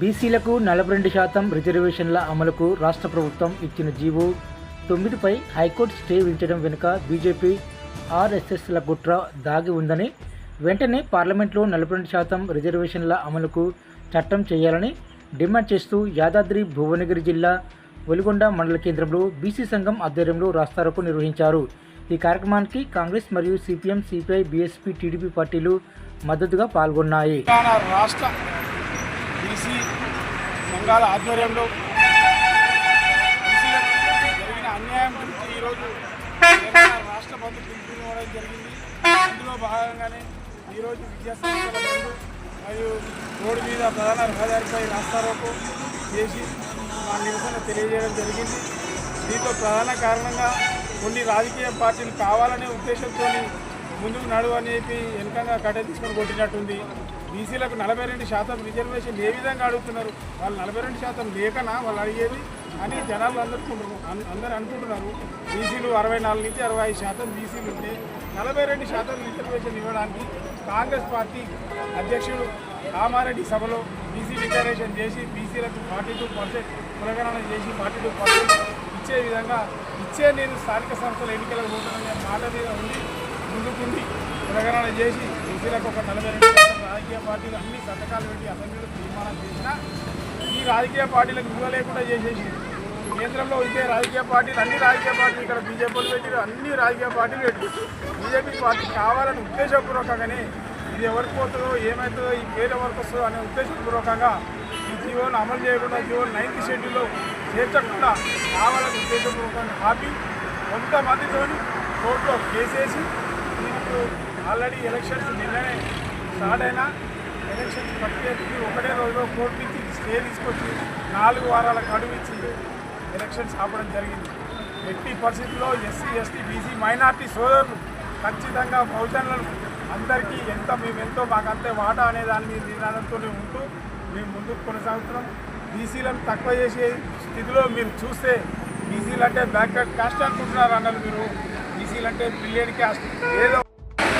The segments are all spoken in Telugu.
బీసీలకు నలభై రెండు శాతం రిజర్వేషన్ల అమలుకు రాష్ట్ర ప్రభుత్వం ఇచ్చిన జీవో తొమ్మిదిపై హైకోర్టు స్టే విధించడం వెనుక బీజేపీ ఆర్ఎస్ఎస్ల కుట్ర దాగి ఉందని వెంటనే పార్లమెంట్లో నలభై రెండు శాతం రిజర్వేషన్ల అమలుకు చట్టం చేయాలని డిమాండ్ చేస్తూ యాదాద్రి భువనగిరి జిల్లా వెలుగొండ మండల కేంద్రంలో బీసీ సంఘం ఆధ్వర్యంలో రాస్తారోకో నిర్వహించారు. ఈ కార్యక్రమానికి కాంగ్రెస్ మరియు సిపిఎం సిపిఐ బీఎస్పీ టీడీపీ పార్టీలు మద్దతుగా పాల్గొన్నాయి. రాష్ట్ర సంఘాల ఆధ్వర్యంలో జరిగిన అన్యాయం గురించి ఈరోజు రాష్ట్ర బంధు పిలుపునివ్వడం జరిగింది. ఇందులో భాగంగానే ఈరోజు విద్యాసంస్థల బంధు మరియు రోడ్డు మీద ప్రధాన రహదారిపై రాస్తారోకో చేసి మా నిరసన తెలియజేయడం జరిగింది. దీంతో ప్రధాన కారణంగా కొన్ని రాజకీయ పార్టీలు కావాలనే ఉద్దేశంతో ముందుకు నడువు అని చెప్పి వెనకంగా కట్ట తీసుకొని కొట్టినట్టుంది. బీసీలకు నలభై రెండు శాతం రిజర్వేషన్ ఏ విధంగా అడుగుతున్నారు? వాళ్ళు నలభై రెండు శాతం లేకనా? వాళ్ళు అడిగేది అని జనాలు అందరూ అందరూ అనుకుంటున్నారు. బీసీలు అరవై నాలుగు నుంచి అరవై ఐదు శాతం బీసీలు ఉంటే నలభై రెండు శాతం రిజర్వేషన్ ఇవ్వడానికి కాంగ్రెస్ పార్టీ అధ్యక్షుడు కామారెడ్డి సభలో బీసీ డిక్లరేషన్ చేసి బీసీలకు ఫార్టీ టూ పర్సెంట్ కులగణన చేసి ఫార్టీ టూ పర్సెంట్ ఇచ్చే విధంగా ఇచ్చే నేను స్థానిక సంస్థల ఎన్నికలకు పోతున్నాను. మాట మీద ఉండి ముందుకుండి కులగణన చేసి బీసీలకు ఒక నలభై రెండు రాజకీయ పార్టీలు అన్ని సంతకాలు పెట్టి అసెంబ్లీలో తీర్మానం చేసినా ఈ రాజకీయ పార్టీలకు విలువ లేకుండా చేసేసి కేంద్రంలో ఇదే రాజకీయ పార్టీలు అన్ని రాజకీయ పార్టీలు ఇక్కడ బీజేపీలు పెట్టి అన్ని రాజకీయ పార్టీలు పెట్టి బీజేపీ పార్టీ కావాలని ఉద్దేశపూర్వకంగానే ఇది ఎవరికి పోతుందో ఏమవుతుందో ఈ పేరు ఎవరికి వస్తుందో అనే ఉద్దేశపూర్వకంగా ఈ జీవోను అమలు చేయకుండా జీవో నైన్త్ షెడ్యూల్లో చేర్చకుండా కావాలని ఉద్దేశపూర్వకంగా ఆపి కొంతమందితో కోర్టులో కేసేసి దీనికి ఆల్రెడీ ఎలక్షన్స్ నిన్ననే స్టార్ట్ అయినా ఎలక్షన్స్ ప్రక్రియకి ఒకటే రోజులో కోర్టు నుంచి స్టే తీసుకొచ్చి నాలుగు వారాల గడువు ఇచ్చి ఎలక్షన్స్ ఆపడం జరిగింది. ఎట్టి పరిస్థితుల్లో ఎస్సీ ఎస్టీ బీసీ మైనార్టీ సోదరులు ఖచ్చితంగా బహుజనులను అందరికీ ఎంత మేమెంతో మాకు అంతే వాటా అనే దాని మీద నినాదంతోనే ఉంటూ మేము ముందుకు కొనసాగుతున్నాం. బీసీలను తక్కువ చేసే స్థితిలో మీరు చూస్తే బీసీలు అంటే బ్యాక్ కాస్ట్ అనుకుంటున్నారు అన్నది మీరు. బీసీలు అంటే బిలియన్ కాస్ట్ ఏదో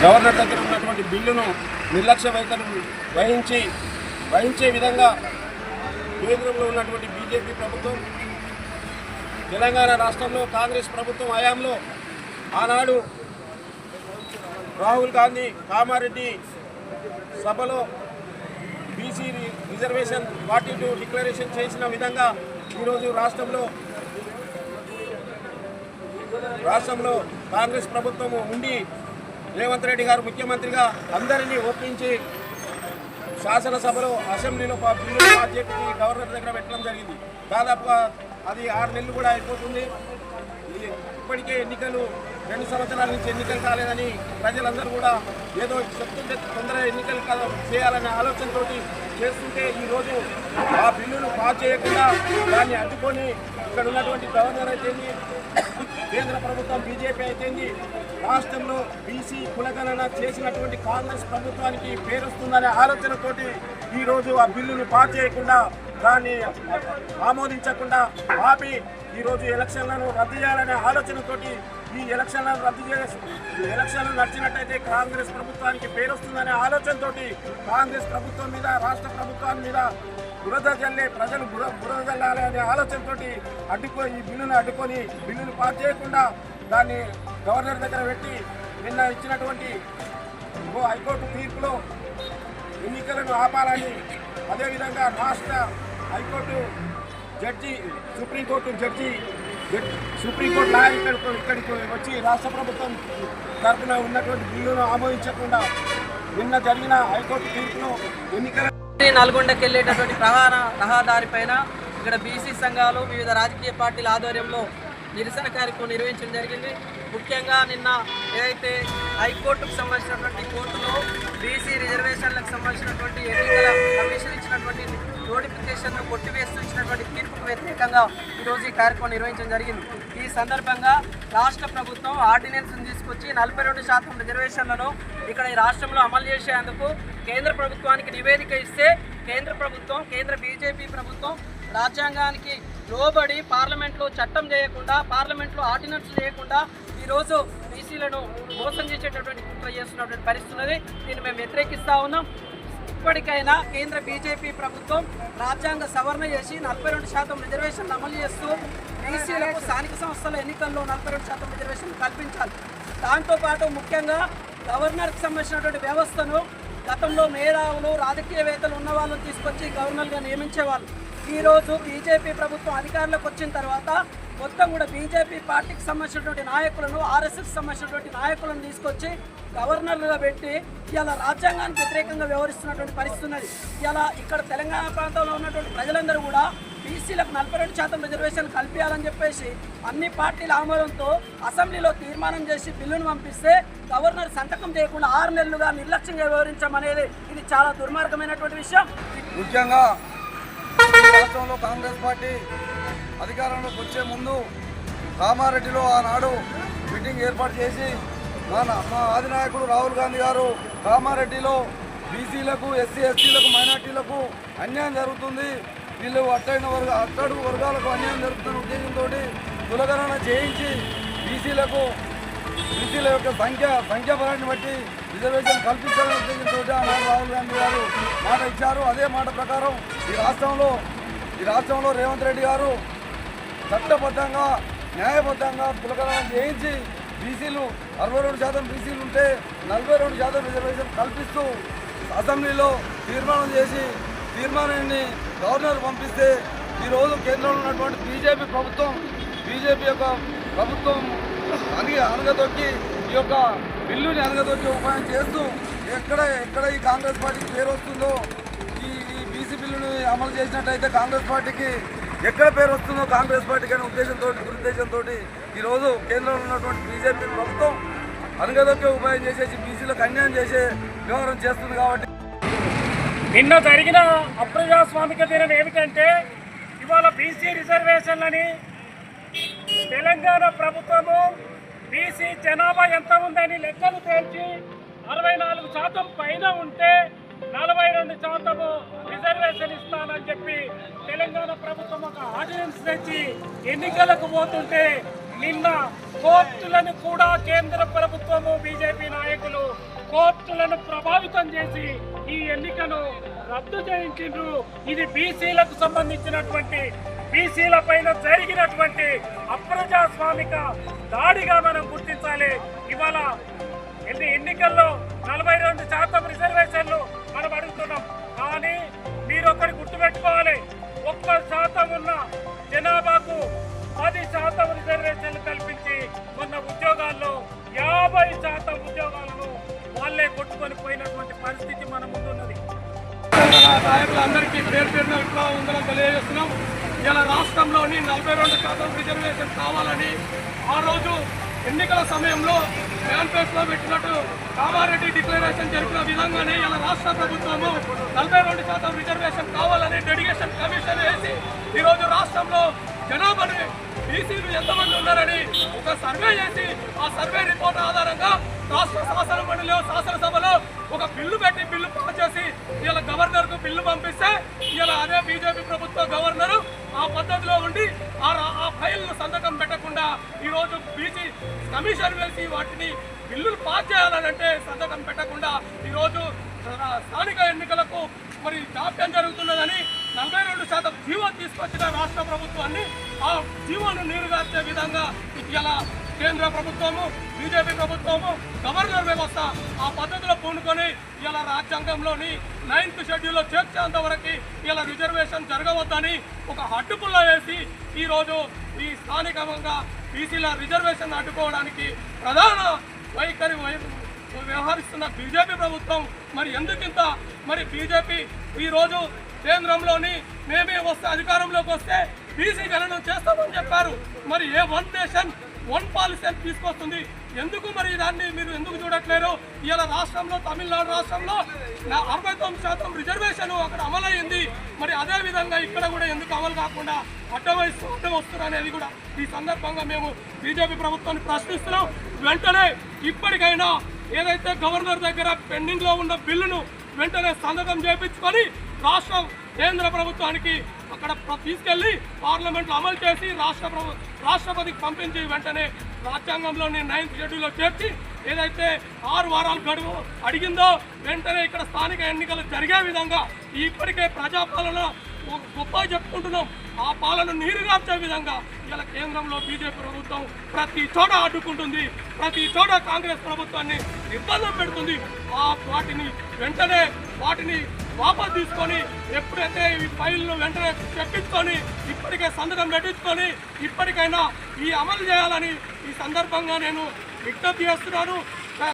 గవర్నర్ దగ్గర ఉన్నటువంటి బిల్లును నిర్లక్ష్య వైఖరి వహించి వహించే విధంగా కేంద్రంలో ఉన్నటువంటి బీజేపీ ప్రభుత్వం తెలంగాణ రాష్ట్రంలో కాంగ్రెస్ ప్రభుత్వం హయాంలో ఆనాడు రాహుల్ గాంధీ కామారెడ్డి సభలో BC reservation forty two declaration చేసిన విధంగా ఈరోజు రాష్ట్రంలో రాష్ట్రంలో కాంగ్రెస్ ప్రభుత్వం ఉండి రేవంత్ రెడ్డి గారు ముఖ్యమంత్రిగా అందరినీ ఒప్పించి శాసనసభలో అసెంబ్లీలో బిల్లు పాస్ చేపించి గవర్నర్ దగ్గర పెట్టడం జరిగింది. దాదాపుగా అది ఆరు నెలలు కూడా అయిపోతుంది. ఇప్పటికే ఎన్నికలు రెండు సంవత్సరాల నుంచి ఎన్నికలు కాలేదని ప్రజలందరూ కూడా ఏదో చెప్తుంటే తొందరగా ఎన్నికలు చేయాలనే ఆలోచనతో చేస్తుంటే ఈరోజు ఆ బిల్లును పాస్ చేయకుండా దాన్ని అడ్డుకొని ఇక్కడ ఉన్నటువంటి గవర్నర్ అయితే కేంద్ర ప్రభుత్వం బీజేపీ అయితేంది రాష్ట్రంలో బీసీ కులగణన చేసినటువంటి కాంగ్రెస్ ప్రభుత్వానికి పేరుస్తుందనే ఆలోచనతోటి ఈరోజు ఆ బిల్లును పాస్ చేయకుండా దాన్ని ఆమోదించకుండా ఆపి ఈరోజు ఎలక్షన్లను రద్దు చేయాలనే ఆలోచనతోటి ఈ ఎలక్షన్లను రద్దు చేసే ఎలక్షన్లు నడిచినట్టయితే కాంగ్రెస్ ప్రభుత్వానికి పేరొస్తుందనే ఆలోచనతోటి కాంగ్రెస్ ప్రభుత్వం మీద రాష్ట్ర ప్రభుత్వం మీద బురద జల్లే ప్రజలు బుర బురద జల్లాలి అనే ఆలోచనతోటి అడ్డుకో ఈ బిల్లును అడ్డుకొని బిల్లును పాస్ చేయకుండా దాన్ని గవర్నర్ దగ్గర పెట్టి నిన్న ఇచ్చినటువంటి ఓ హైకోర్టు తీర్పులో ఎన్నికలను ఆపాలని అదేవిధంగా రాష్ట్ర high court judge supreme court judge supreme court lawyer ఇక్కడ ఇక్కడికి వచ్చి రాష్ట్ర ప్రభుత్వం తరఫున ఉన్నటువంటి బిల్లును ఆమోదించకుండా నిన్న జరిగిన హైకోర్టు తీర్పును ఎన్నికల నల్గొండకి వెళ్ళేటటువంటి ప్రహార రహదారి పైన ఇక్కడ బీసీ సంఘాలు వివిధ రాజకీయ పార్టీల ఆధ్వర్యంలో నిరసన కార్యక్రమం నిర్వహించడం జరిగింది. ముఖ్యంగా నిన్న ఏదైతే హైకోర్టుకు సంబంధించినటువంటి కోర్టులో బీసీ రిజర్వేషన్లకు సంబంధించినటువంటి ఎన్నికల కమిషన్ ఇచ్చినటువంటి నోటిఫికేషన్ను కొట్టివేస్తూ ఇచ్చినటువంటి తీర్పుకు వ్యతిరేకంగా ఈరోజు ఈ కార్యక్రమం నిర్వహించడం జరిగింది. ఈ సందర్భంగా రాష్ట్ర ప్రభుత్వం ఆర్డినెన్స్ను తీసుకొచ్చి నలభై రెండు శాతం రిజర్వేషన్లను ఇక్కడ ఈ రాష్ట్రంలో అమలు చేసేందుకు కేంద్ర ప్రభుత్వానికి నివేదిక ఇస్తే కేంద్ర ప్రభుత్వం కేంద్ర బీజేపీ ప్రభుత్వం రాజ్యాంగానికి లోబడి పార్లమెంట్లో చట్టం చేయకుండా పార్లమెంట్లో ఆర్డినెన్స్ చేయకుండా ఈరోజు బీసీలను మోసం చేసేటటువంటి కుట్ర చేస్తున్నటువంటి పరిస్థితి ఉన్నది. దీన్ని మేము వ్యతిరేకిస్తా ఉన్నాం. ఇప్పటికైనా కేంద్ర బీజేపీ ప్రభుత్వం రాజ్యాంగ సవరణ చేసి నలభై రెండు శాతం రిజర్వేషన్లు అమలు చేస్తూ బీసీలకు స్థానిక సంస్థల ఎన్నికల్లో నలభై రెండు శాతం రిజర్వేషన్ కల్పించాలి. దాంతోపాటు ముఖ్యంగా గవర్నర్కి సంబంధించినటువంటి వ్యవస్థను గతంలో మేధావులు రాజకీయవేత్తలు ఉన్న వాళ్ళని తీసుకొచ్చి గవర్నర్గా నియమించేవాళ్ళు. ఈరోజు బీజేపీ ప్రభుత్వం అధికారంలోకి వచ్చిన తర్వాత మొత్తం కూడా బీజేపీ పార్టీకి సంబంధించినటువంటి నాయకులను ఆర్ఎస్ఎస్ సంబంధించినటువంటి నాయకులను తీసుకొచ్చి గవర్నర్లుగా పెట్టి ఇలా రాజ్యాంగానికి వ్యతిరేకంగా వ్యవహరిస్తున్నటువంటి పరిస్థితి ఉన్నది. ఇలా ఇక్కడ తెలంగాణ ప్రాంతంలో ఉన్నటువంటి ప్రజలందరూ కూడా బీసీలకు నలభై రెండు శాతం రిజర్వేషన్ కల్పించాలని చెప్పేసి అన్ని పార్టీల ఆమోదంతో అసెంబ్లీలో తీర్మానం చేసి బిల్లును పంపిస్తే గవర్నర్ సంతకం చేయకుండా ఆరు నెలలుగా నిర్లక్ష్యంగా వ్యవహరించమనేది ఇది చాలా దుర్మార్గమైనటువంటి విషయం. ముఖ్యంగా రాష్ట్రంలో కాంగ్రెస్ పార్టీ అధికారంలోకి వచ్చే ముందు కామారెడ్డిలో ఆనాడు మీటింగ్ ఏర్పాటు చేసి మన మా ఆదినాయకుడు రాహుల్ గాంధీ గారు కామారెడ్డిలో బీసీలకు ఎస్సీ ఎస్టీలకు మైనార్టీలకు అన్యాయం జరుగుతుంది. వీళ్ళు అట్టైన వర్గ అట్టడుగు వర్గాలకు అన్యాయం జరుగుతున్న ఉద్దేశంతో కులగణన చేయించి బీసీలకు బీసీల యొక్క సంఖ్య సంఖ్యాపరాన్ని బట్టి రిజర్వేషన్ కల్పించాలనే ఉద్దేశంతో ఆనాడు రాహుల్ గాంధీ గారు మాట ఇచ్చారు. అదే మాట ప్రకారం ఈ రాష్ట్రంలో ఈ రాష్ట్రంలో రేవంత్ రెడ్డి గారు చట్టబద్ధంగా న్యాయబద్ధంగా కులకరణ చేయించి బీసీలు అరవై రెండు శాతం బీసీలు ఉంటే నలభై రెండు శాతం రిజర్వేషన్ కల్పిస్తూ అసెంబ్లీలో తీర్మానం చేసి తీర్మానాన్ని గవర్నర్ పంపిస్తే ఈరోజు కేంద్రంలో ఉన్నటువంటి బీజేపీ ప్రభుత్వం బీజేపీ యొక్క ప్రభుత్వం అనిగ అనగదొక్కి ఈ యొక్క బిల్లుని అనగదొక్కి ఉపాయం చేస్తూ ఎక్కడ ఎక్కడ ఈ కాంగ్రెస్ పార్టీకి పేరు వస్తుందో అమలు చేసినట్టయితే కాంగ్రెస్ పార్టీకి ఎక్కడ పేరు వస్తుందో కాంగ్రెస్ పార్టీకి అనే ఉద్దేశంతో ఉద్దేశంతో ఈరోజు కేంద్రంలో ఉన్నటువంటి బీజేపీ ప్రభుత్వం అనగదొక్కే ఉపాయం చేసేసి బీసీలకు అన్యాయం చేసే వ్యవహారం చేస్తుంది కాబట్టి నిన్న జరిగిన అప్రజాస్వామిక దినం ఏమిటంటే ఇవాళ బీసీ రిజర్వేషన్లని తెలంగాణ ప్రభుత్వము బీసీ జనాభా ఎంత ఉందని లెక్కలు తేల్చి అరవై నాలుగు శాతం పైన ఉంటే నలభై రెండు శాతము రిజర్వేషన్ ఇస్తానని చెప్పి తెలంగాణ ప్రభుత్వం ఒక ఆర్డినెన్స్ తెచ్చి ఎన్నికలకు పోతుంటే నిన్న కోర్టులను కూడా కేంద్ర ప్రభుత్వము బీజేపీ నాయకులు కోర్టులను ప్రభావితం చేసి ఈ ఎన్నికను రద్దు చేయించిండ్రు. ఇది బీసీలకు సంబంధించినటువంటి బీసీల పైన జరిగినటువంటి అప్రజాస్వామిక దాడిగా మనం గుర్తించాలి. ఇవాళ ఎన్ని ఎన్నికల్లో నలభై రెండు శాతం రిజర్వేషన్లు మనం అడుగుతున్నాం. కానీ మీరు ఒకటి గుర్తుపెట్టుకోవాలి. ఒక్క శాతం ఉన్న జనాభాకు పది శాతం రిజర్వేషన్లు కల్పించి మొన్న ఉద్యోగాల్లో యాభై శాతం ఉద్యోగాలను వాళ్ళే కొట్టుకొని పోయినటువంటి పరిస్థితి మన ముందున్నది. నాయకులందరికీ పేరు పేరున విప్లవం ఉందని తెలియజేస్తున్నాం. ఇలా రాష్ట్రంలోని నలభై రెండు శాతం రిజర్వేషన్ కావాలని ఆ రోజు ఎన్నికల సమయంలో మేనిఫెస్టోలో పెట్టినట్టు కామారెడ్డి డిక్లరేషన్ జరిపిన విధంగానే ఇలా రాష్ట్ర ప్రభుత్వము నలభై రెండు శాతం రిజర్వేషన్ కావాలని డెడికేషన్ కమిషన్ వేసి ఈరోజు రాష్ట్రంలో జనాభాని బీసీలు ఎంతమంది ఉన్నారని ఒక సర్వే చేసి ఆ సర్వే రిపోర్ట్ ఆధారంగా రాష్ట్ర శాసన మండలిలో శాసనసభలో ఒక బిల్లు పెట్టి బిల్లు పాస్ చేసి ఇలా గవర్నర్కు బిల్లు పంపిస్తే ఇలా అదే కమిషన్ వేసి వాటిని బిల్లులు పాస్ చేయాలనంటే సంతకం పెట్టకుండా ఈరోజు స్థానిక ఎన్నికలకు మరి జాప్యం జరుగుతున్నదని నలభై రెండు శాతం జీవో తీసుకొచ్చిన రాష్ట్ర ప్రభుత్వాన్ని ఆ జీవోను నీరుగార్చే విధంగా ఇలా కేంద్ర ప్రభుత్వము బీజేపీ ప్రభుత్వము గవర్నర్ వ్యవస్థ ఆ పద్ధతిలో పూనుకొని ఇలా రాజ్యాంగంలోని నైన్త్ షెడ్యూల్లో చేర్చేంత వరకు ఇలా రిజర్వేషన్ జరగవద్దని ఒక అడ్డుపుల్ల వేసి ఈరోజు ఈ స్థానికంగా బీసీల రిజర్వేషన్ అడ్డుకోవడానికి ప్రధాన వైఖరి వై వ్యవహరిస్తున్న బీజేపీ ప్రభుత్వం. మరి ఎందుకింత మరి బీజేపీ ఈరోజు కేంద్రంలోని మేమే వస్తే అధికారంలోకి వస్తే బీసీ గణనం చేస్తామని చెప్పారు. మరి ఏ వన్ నేషన్ వన్ పాలసీ అని తీసుకొస్తుంది? ఎందుకు మరి దాన్ని మీరు ఎందుకు చూడట్లేరు? ఇలా రాష్ట్రంలో తమిళనాడు రాష్ట్రంలో అరవై తొమ్మిది శాతం రిజర్వేషన్ అక్కడ అమలైంది మరి అదే విధంగా ఇక్కడ కూడా ఎందుకు అమలు కాకుండా అడ్డవైస్తూ అడ్డం వస్తున్నారు అనేది కూడా ఈ సందర్భంగా మేము బీజేపీ ప్రభుత్వాన్ని ప్రశ్నిస్తున్నాం. వెంటనే ఇప్పటికైనా ఏదైతే గవర్నర్ దగ్గర పెండింగ్లో ఉన్న బిల్లును వెంటనే సంతకం చేపించుకొని రాష్ట్రం కేంద్ర ప్రభుత్వానికి అక్కడ తీసుకెళ్ళి పార్లమెంట్లో అమలు చేసి రాష్ట్ర ప్రభు రాష్ట్రపతికి పంపించి వెంటనే రాజ్యాంగంలోని నైన్త్ షెడ్యూల్లో చేర్చి ఏదైతే ఆరు వారాలు గడువు అడిగిందో వెంటనే ఇక్కడ స్థానిక ఎన్నికలు జరిగే విధంగా ఇప్పటికే ప్రజాపాలన గొప్ప చెప్పుకుంటున్నాం. ఆ పాలన నీరుగార్చే విధంగా ఇలా కేంద్రంలో బీజేపీ ప్రభుత్వం ప్రతి చోట అడ్డుకుంటుంది. ప్రతి చోట కాంగ్రెస్ ప్రభుత్వాన్ని నిర్బంధం పెడుతుంది. ఆ వాటిని వెంటనే వాటిని వాపస్ తీసుకొని ఎప్పుడైతే ఈ ఫైల్ను వెంటనే తెప్పించుకొని ఇప్పటికే సంతకం పెట్టించుకొని ఇప్పటికైనా ఈ అమలు చేయాలని ఈ సందర్భంగా నేను విజ్ఞప్తి చేస్తున్నాను.